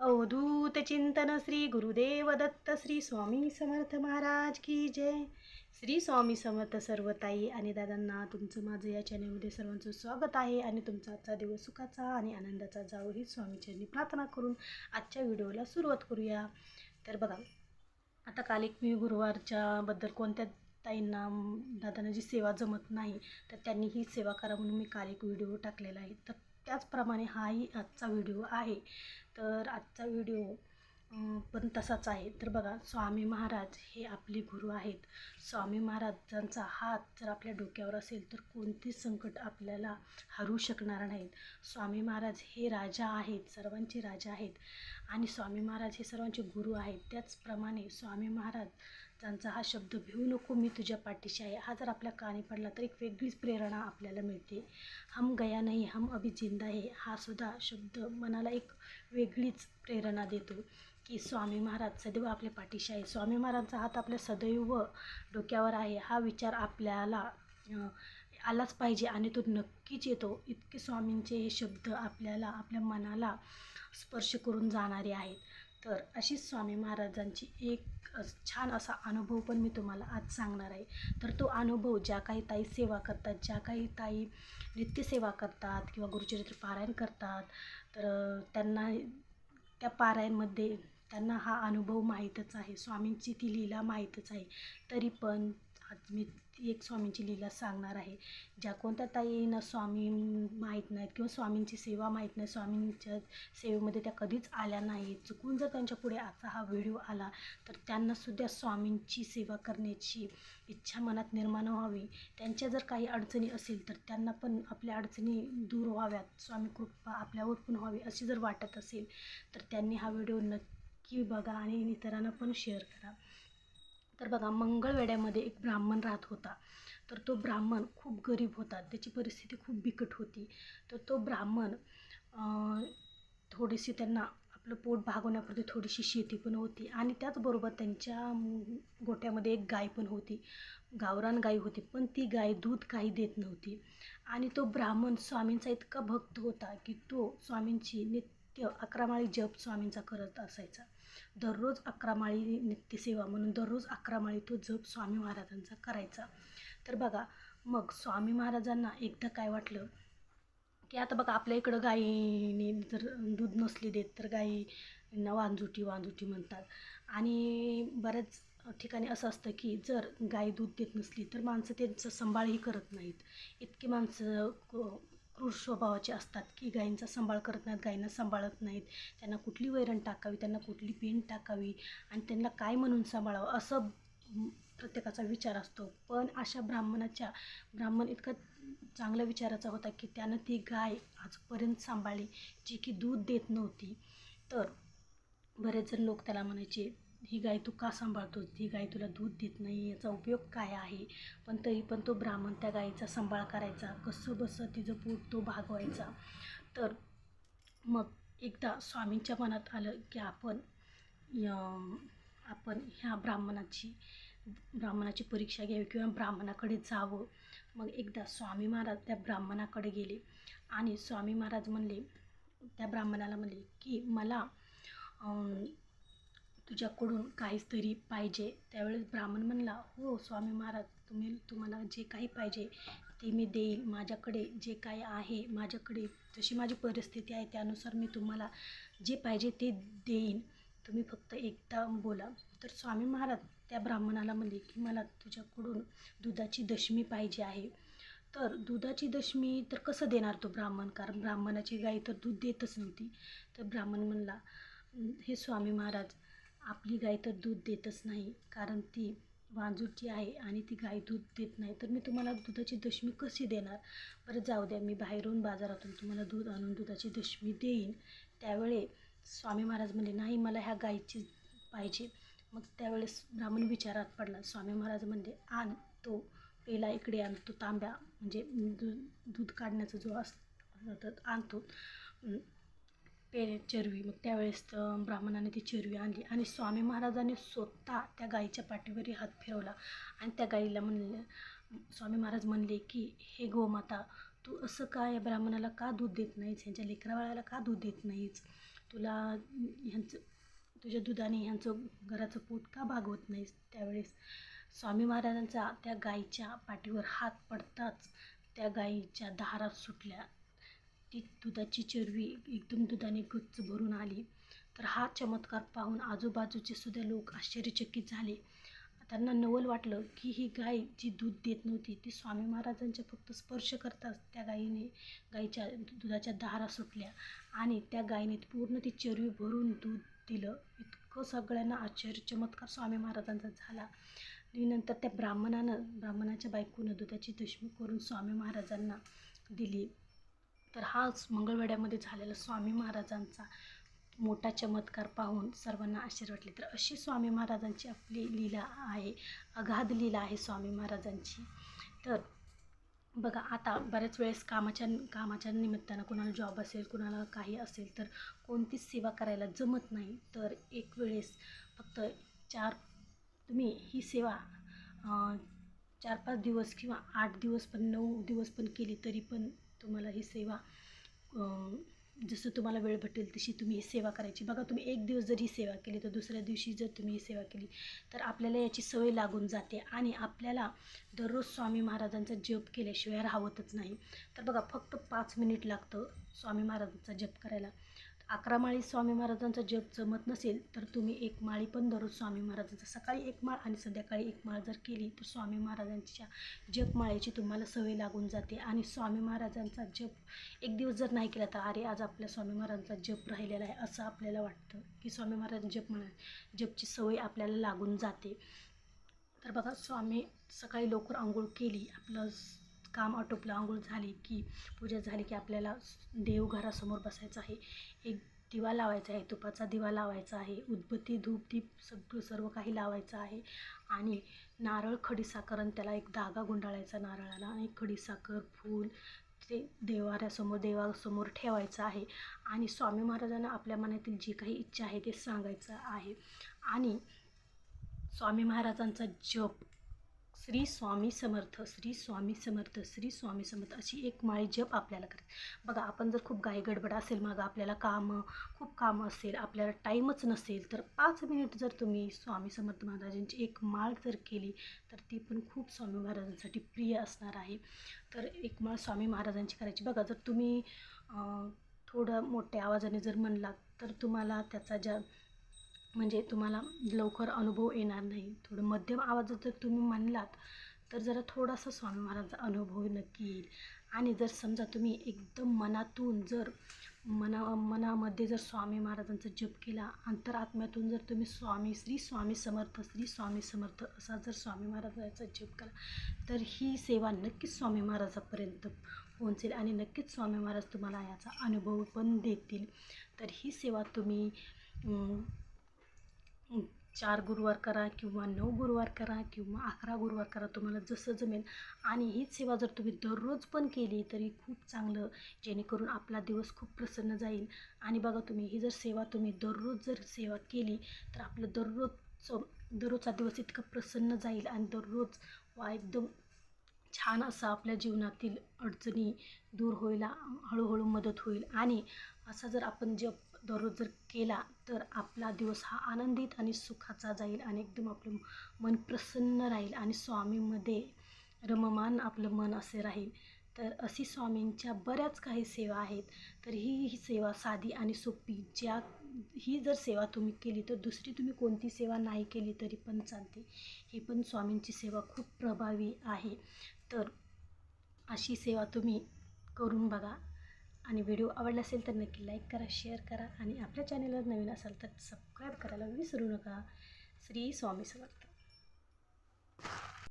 अवधूत चिंतन श्री गुरुदेव दत्त श्री स्वामी समर्थ महाराज की जय. श्री स्वामी समर्थ सर्वताई आणि दादांना तुमचं माझं या चॅनलमध्ये सर्वांचं स्वागत आहे आणि तुमचा आजचा दिवस सुखाचा आणि आनंदाचा जावो ही स्वामीच्यांनी प्रार्थना करून आजच्या व्हिडिओला सुरुवात करूया. तर बघा आता काल एक मी गुरुवारच्या बद्दल कोणत्या ताईंना दादांना जी सेवा जमत नाही तर त्यांनी ही सेवा करा म्हणून मी काल एक व्हिडिओ टाकलेला आहे. तर त्याचप्रमाणे हाही आजचा व्हिडिओ आहे. तर आजचा व्हिडिओ पण तसाच आहे. तर बघा स्वामी महाराज हे आपले गुरु आहेत. स्वामी महाराजांचा हात जर आपल्या डोक्यावर असेल तर कोणतेच संकट आपल्याला हरू शकणार नाहीत. स्वामी महाराज हे राजा आहेत सर्वांचे राजा आहेत. आणि स्वामी महाराज हे सर्वांचे गुरु आहेत. त्याचप्रमाणे स्वामी महाराज त्यांचा हा शब्द भिवू नको मी तुझ्या पाठीशी आहे. हा जर आपल्या कानी पडला तर एक वेगळीच प्रेरणा आपल्याला मिळते. हम गया नाही हम अभी जिंदा आहे हा सुद्धा शब्द मनाला एक वेगळीच प्रेरणा देतो. की स्वामी महाराज सदैव आपल्या पाठीशी आहे. स्वामी महाराजांचा हात आपल्या सदैव डोक्यावर आहे. हा विचार आपल्याला आलाच पाहिजे आणि तो नक्कीच येतो. इतके स्वामींचे हे शब्द आपल्याला आपल्या मनाला स्पर्श करून जाणारे आहेत. तर अशीच स्वामी महाराजांची एक छान असा अनुभव पण मी तुम्हाला आज सांगणार आहे. तर तो अनुभव ज्या काही ताई सेवा करतात ज्या काही ताई नित्यसेवा करतात किंवा गुरुचरित्र पारायण करतात तर त्यांना त्या पारायणमध्ये त्यांना हा अनुभव माहीतच आहे. स्वामींची ती लीला माहीतच आहे. तरी पण आज मी ती एक स्वामींची लीला सांगणार आहे. ज्या कोणत्या ताईंना स्वामी माहीत नाहीत किंवा स्वामींची सेवा माहीत नाही स्वामींच्या सेवेमध्ये त्या कधीच आल्या नाहीत. चुकून जर त्यांच्या पुढे आजचा हा व्हिडिओ आला तर त्यांनासुद्धा स्वामींची सेवा करण्याची इच्छा मनात निर्माण व्हावी. त्यांच्या जर काही अडचणी असेल तर त्यांना पण आपल्या अडचणी दूर व्हाव्यात. स्वामी कृपा आपल्यावर पण व्हावी अशी जर वाटत असेल तर त्यांनी हा व्हिडिओ नक्की बघा आणि इतरांना पण शेअर करा. तर बघा मंगळवेड्यामध्ये एक ब्राह्मण राहत होता. तर तो ब्राह्मण खूप गरीब होता. त्याची परिस्थिती खूप बिकट होती. तर तो ब्राह्मण थोडीशी त्यांना आपलं पोट भागवण्यापुरती थोडीशी शेती पण होती आणि त्याचबरोबर त्यांच्या गोट्यामध्ये एक गाय पण होती. गावरान गाय होती पण ती गाय दूध काही देत नव्हती. आणि तो ब्राह्मण स्वामींचा इतका भक्त होता की तो स्वामींची नित्य अकरामाळी जप स्वामींचा करत असायचा. दररोज अकरा माळी नित्यसेवा म्हणून दररोज अकरा माळी तो जप स्वामी महाराजांचा करायचा. तर बघा मग स्वामी महाराजांना एकदा काय वाटलं? की आता बघा आपल्या इकडं गायीने जर दूध नसली देत तर गायींना वांजुटी वांजुटी म्हणतात. आणि बऱ्याच ठिकाणी असं असतं की जर गाय दूध देत नसली तर माणसं त्यांचं सांभाळही करत नाहीत. इतकी माणसं क- क्रूर स्वभावाचे असतात की गायींचा सांभाळ करत नाहीत गायींना सांभाळत नाहीत. त्यांना कुठली वैरण टाकावी त्यांना कुठली पेंड टाकावी आणि त्यांना काय म्हणून सांभाळावं असं प्रत्येकाचा विचार असतो. पण अशा ब्राह्मणाच्या ब्राह्मण इतका चांगल्या विचाराचा होता की त्यानं ती गाय आजपर्यंत सांभाळली जी की दूध देत नव्हती. तर बरेच जण लोक त्याला म्हणायचे ही गाय तू का सांभाळतोस? ही गाय तुला दूध देत नाही याचा उपयोग काय आहे? पण तरी पण तो ब्राह्मण त्या गायीचा सांभाळ करायचा. कसं बसं तिचं पोट तो भागवायचा. तर मग एकदा स्वामींच्या मनात आलं की आपण आपण ह्या ब्राह्मणाची ब्राह्मणाची परीक्षा घ्यावी किंवा ब्राह्मणाकडे जावं. मग एकदा स्वामी महाराज त्या ब्राह्मणाकडे गेले आणि स्वामी महाराज म्हणले त्या ब्राह्मणाला म्हणले की मला तुझ्याकडून काहीच तरी पाहिजे. त्यावेळेस ब्राह्मण म्हणला हो स्वामी महाराज तुम्ही तुम्हाला जे काही पाहिजे ते मी देईल. माझ्याकडे जे काही आहे माझ्याकडे जशी माझी परिस्थिती आहे त्यानुसार मी तुम्हाला जे पाहिजे ते देईन. तुम्ही फक्त एकदा बोला. तर स्वामी महाराज त्या ब्राह्मणाला म्हणले की मला तुझ्याकडून दुधाची दशमी पाहिजे आहे. तर दुधाची दशमी तर कसं देणार तो ब्राह्मण? कारण ब्राह्मणाची गाई तर दूध देतच नव्हती. तर ब्राह्मण म्हणला हे स्वामी महाराज आपली गाय तर दूध देतच नाही कारण ती वांजूची आहे आणि ती गाय दूध देत नाही. तर मी तुम्हाला दुधाची दशमी कशी देणार? बरं जाऊ द्या मी बाहेरून बाजारातून तुम्हाला दूध आणून दुधाची दशमी देईन. त्यावेळे स्वामी महाराज म्हणले नाही मला ह्या गायची पाहिजे. मग त्यावेळेस ब्राह्मण विचारात पडला. स्वामी महाराज म्हणले आण तो पेला इकडे आण तो तांब्या म्हणजे दूध दूध काढण्याचा जो असतो आणतो. अं, चरवी. मग त्यावेळेस ब्राह्मणाने ती चरवी आणली आणि स्वामी महाराजांनी स्वतः त्या गाईच्या पाठीवरही हात फिरवला आणि त्या गाईला म्हणले स्वामी महाराज म्हणले की हे गोमाता तू असं का या ब्राह्मणाला का दूध देत नाहीस? ह्यांच्या लेकराबाळाला का दूध देत नाहीस? तुला ह्यांचं तुझ्या दुधाने ह्यांचं घराचं पोट का भागवत नाहीस? त्यावेळेस स्वामी महाराजांचा त्या गाईच्या पाठीवर हात पडताच त्या गाईच्या दारात सुटल्या. ती दुधाची चरवी एकदम दुधाने गच्च भरून आली. तर हा चमत्कार पाहून आजूबाजूचे सुद्धा लोक आश्चर्यचकित झाले. त्यांना नवल वाटलं की ही गाय जी दूध देत नव्हती ती स्वामी महाराजांच्या फक्त स्पर्श करताच त्या गायीने गाईच्या दुधाच्या दारा सुटल्या आणि त्या गायीने पूर्ण ती चरवी भरून दूध दिलं. इतकं सगळ्यांना आश्चर्य चमत्कार स्वामी महाराजांचा झाला. आणि नंतर त्या ब्राह्मणानं ब्राह्मणाच्या बायकोनं दुधाची दशमी करून स्वामी महाराजांना दिली. तर हाच मंगळवेड्यामध्ये झालेला स्वामी महाराजांचा मोठा चमत्कार पाहून सर्वांना आश्चर्य वाटले. तर अशी स्वामी महाराजांची आपली लीला आहे अगाध लीला आहे स्वामी महाराजांची. तर बघा आता बऱ्याच वेळेस कामाच्या कामाच्या निमित्तानं कुणाला जॉब असेल कुणाला काही असेल तर कोणतीच सेवा करायला जमत नाही. तर एक वेळेस फक्त चार तुम्ही ही सेवा चार पाच दिवस किंवा आठ दिवस पण नऊ दिवस पण केली तरी पण तुम्हाला ही सेवा जसं तुम्हाला वेळ भेटेल तशी तुम्ही ही सेवा करायची. बघा तुम्ही एक दिवस जर ही सेवा केली तर दुसऱ्या दिवशी जर तुम्ही ही सेवा केली तर आपल्याला याची सवय लागून जाते आणि आपल्याला दररोज स्वामी महाराजांचा जप केल्याशिवाय राहतच नाही. तर बघा फक्त पाच मिनिट लागतं स्वामी महाराजांचा जप करायला. अकरा माळी स्वामी महाराजांचा जप जमत नसेल तर तुम्ही एक माळी पण दररोज स्वामी महाराजांचा सकाळी एक माळ आणि संध्याकाळी एक माळ जर केली तर स्वामी महाराजांच्या जपमाळेची तुम्हाला सवय लागून जाते. आणि स्वामी महाराजांचा जप एक दिवस जर नाही केला तर अरे आज आपल्या स्वामी महाराजांचा जप राहिलेला आहे असं आपल्याला वाटतं की स्वामी महाराज जपमाळा जपची सवय आपल्याला लागून जाते. तर बघा स्वामी सकाळी लवकर आंघोळ केली आपलं काम आटोपलं आंघोळ झाली की पूजा झाली की आपल्याला देवघरासमोर बसायचं आहे. एक दिवा लावायचा आहे तुपाचा दिवा लावायचा आहे उदबत्ती धूप दीप सगळं सर्व काही लावायचं आहे. आणि नारळ खडीसाखर आणि त्याला एक धागा गुंडाळायचा नारळाला आणि खडीसाखर फूल ते देवाऱ्यासमोर देवासमोर ठेवायचं आहे. आणि स्वामी महाराजांना आपल्या मनातील जी काही इच्छा आहे ते सांगायचं आहे. आणि स्वामी महाराजांचा जप श्री स्वामी समर्थ श्री स्वामी समर्थ श्री स्वामी समर्थ अशी एक माळी जप आपल्याला करायची बघा आपण जर खूप घाई गडबड असेल मग आपल्याला कामं खूप कामं असेल आपल्याला टाईमच नसेल तर पाच मिनिट जर तुम्ही स्वामी समर्थ महाराजांची एक माळ जर केली तर ती पण खूप स्वामी महाराजांसाठी प्रिय असणार आहे. तर एक माळ स्वामी महाराजांची करायची. बघा जर तुम्ही थोडं मोठ्या आवाजाने जर म्हणलात तर तुम्हाला त्याचा ज्या म्हणजे तुम्हाला लवकर अनुभव येणार नाही. थोडं मध्यम आवाजात जर तुम्ही म्हणलात तर जरा थोडासा स्वामी महाराजांचा अनुभव नक्की येईल. आणि जर समजा तुम्ही एकदम मनातून जर मना मनामध्ये जर स्वामी महाराजांचा जप केला अंतरात्म्यातून जर तुम्ही स्वामी श्री स्वामी समर्थ श्री स्वामी समर्थ असा जर स्वामी महाराजांचा जप केला तर ही सेवा नक्कीच स्वामी महाराजापर्यंत पोहोचेल आणि नक्कीच स्वामी महाराज तुम्हाला याचा अनुभव पण देतील. तर ही सेवा तुम्ही चार गुरुवार करा किंवा नऊ गुरुवार करा किंवा अकरा गुरुवार करा तुम्हाला जसं जमेल. आणि हीच सेवा जर तुम्ही दररोज पण केली तरी खूप चांगलं जेणेकरून आपला दिवस खूप प्रसन्न जाईल. आणि बघा तुम्ही ही जर सेवा तुम्ही दररोज जर सेवा केली तर आपलं दररोजचं दररोजचा दिवस इतका प्रसन्न जाईल आणि दररोज वा एकदम छान असा आपल्या जीवनातील अडचणी दूर होईल हळूहळू मदत होईल. आणि असा जर आपण जप दररोज जर केला तर आपला दिवस हा आनंदित आणि सुखाचा जाईल आणि एकदम आपलं मन प्रसन्न राहील आणि स्वामीमध्ये रममान आपलं मन असे राहील. तर अशी स्वामींच्या बऱ्याच काही सेवा आहेत. तर ही ही सेवा साधी आणि सोपी. ज्या ही जर सेवा तुम्ही केली तर दुसरी तुम्ही कोणती सेवा नाही केली तरी पण चालते. ही पण स्वामींची सेवा खूप प्रभावी आहे. तर अशी सेवा तुम्ही करून बघा. आणि व्हिडिओ आवडला असेल तर नक्की लाईक करा शेअर करा आणि आपल्या चॅनलवर नवीन असाल तर सबस्क्राईब करायला विसरू नका. श्री स्वामी समर्थ.